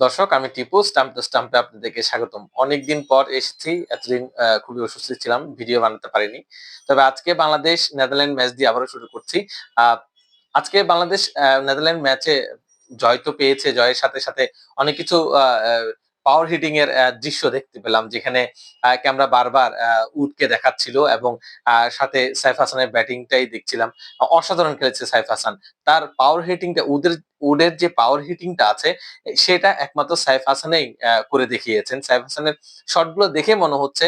দর্শক আমি Tipu stump two স্টাম্পে আপনাদেরকে স্বাগতম। অনেকদিন পর এসেছি এতদিন আহ, খুবই অসুস্থ ছিলাম ভিডিও বানাতে পারিনি। তবে আজকে বাংলাদেশ নেদারল্যান্ড ম্যাচ দিয়ে আবারও শুরু করছি। আহ, আজকে বাংলাদেশ আহ, নেদারল্যান্ড ম্যাচে জয় তো পেয়েছে জয়ের সাথে সাথে অনেক কিছু পাওয়ার হিটিং এর দৃশ্য দেখতে পেলাম, যেখানে ক্যামেরা বারবার উডকে দেখাচ্ছিল এবং সাথে সাইফ হাসানের ব্যাটিংটাই দেখছিলাম। অসাধারণ খেলেছে সাইফ হাসান। তার পাওয়ার হিটিংটা উদের উডের যে পাওয়ার হিটিংটা আছে, সেটা একমাত্র সাইফ হাসানেই করে দেখিয়েছেন। সাইফ হাসানের শটগুলো দেখে মনে হচ্ছে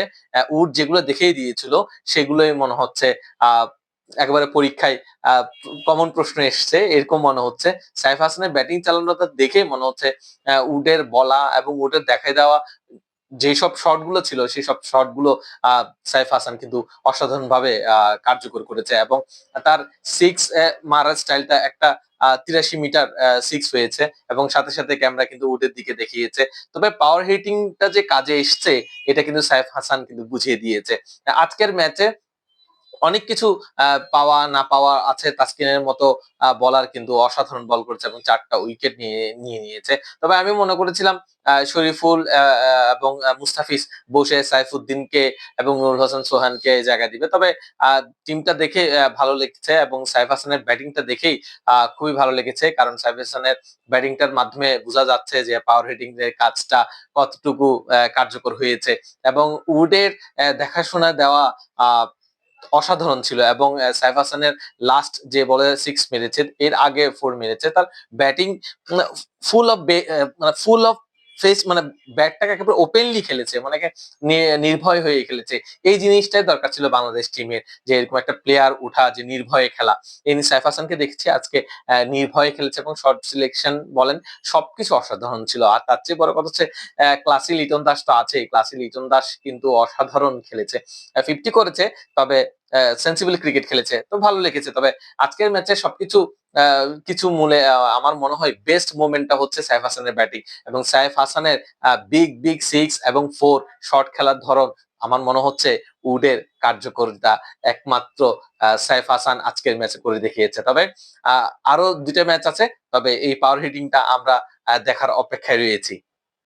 উড যেগুলো দেখেই দিয়েছিল, সেগুলোই মনে হচ্ছে, আহ একেবারে পরীক্ষায় কমন প্রশ্ন এসছে, এরকম মনে হচ্ছে। সাইফ হাসানের ব্যাটিং চালানোটা দেখে মনে হচ্ছে উডের বলা এবং উডের দেখাই দেওয়া, যেসব শটগুলো ছিল সেই সব শটগুলো সাইফ হাসান কিন্তু অসাধারণ ভাবে কার্যকর করেছে এবং তার সিক্স মারার স্টাইলটা একটা তিরাশি মিটার সিক্স হয়েছে এবং সাথে সাথে ক্যামেরা কিন্তু উডের দিকে দেখিয়েছে। তবে পাওয়ার হিটিংটা যে কাজে এসছে, এটা কিন্তু সাইফ হাসান কিন্তু বুঝিয়ে দিয়েছে। আজকের ম্যাচে অনেক কিছু পাওয়া না পাওয়া আছে তাসকিনের মতো বলার কিন্তু অসাধারণ বল করেছে এবং চারটা উইকেট নিয়ে নিয়ে নিয়েছে। তবে আমি মনে করেছিলাম শরীফুল এবং মুস্তাফিজ বসে সাইফুদ্দিনকে এবং নুরুল হাসান সোহানকে জায়গা দিবে। তবে টিমটা দেখে ভালো লেগেছে এবং সাইফ হাসানের ব্যাটিংটা দেখেই খুবই ভালো লেগেছে। কারণ সাইফ হাসানের ব্যাটিংটার মাধ্যমে বোঝা যাচ্ছে যে পাওয়ার হিটিং এর কাজটা কতটুকু কার্যকর হয়েছে। এবং উডের দেখাশোনা দেওয়া অসাধারণ ছিল এবং সাইফ হাসানের লাস্ট যে বলে সিক্স মেরেছে, এর আগে ফোর মেরেছে, তার ব্যাটিং ফুল অফ মানে ফুল অফ ফেস মানে ব্যাটটাকে একেবারে ওপেনলি খেলেছে মানে নির্ভয় হয়ে খেলেছে। এই জিনিসটাই দরকার ছিল বাংলাদেশ টিমের যে এরকম একটা প্লেয়ার উঠা, যে নির্ভয়ে খেলা। এই নিয়ে সাইফ হাসানকে দেখছি আজকে নির্ভয়ে খেলেছে এবং শর্ট সিলেকশন বলেন, সবকিছু অসাধারণ ছিল। আর তার চেয়ে বড় কথা হচ্ছে ক্লাসি লিটন দাস তো আছে ক্লাসি লিটন দাস কিন্তু অসাধারণ খেলেছে। ফিফটি করেছে, তবে সেন্সিবল ক্রিকেট খেলেছে। তো ভালো লেগেছে। তবে আজকের ম্যাচে সবকিছু কিছু মূলে আমার মনে হয় বেস্ট মোমেন্টটা হচ্ছে সাইফ হাসানের ব্যাটিং এবং সাইফ হাসানের বিগ বিগ সিক্স এবং ফোর শর্ট খেলার ধরন আমার মনে হচ্ছে উডের কার্যকরিতা একমাত্র সাইফ হাসান আজকের ম্যাচে করে দেখিয়েছে। তবে আরও দুইটা ম্যাচ আছে। তবে এই পাওয়ার হিটিংটা আমরা দেখার অপেক্ষায় রয়েছি।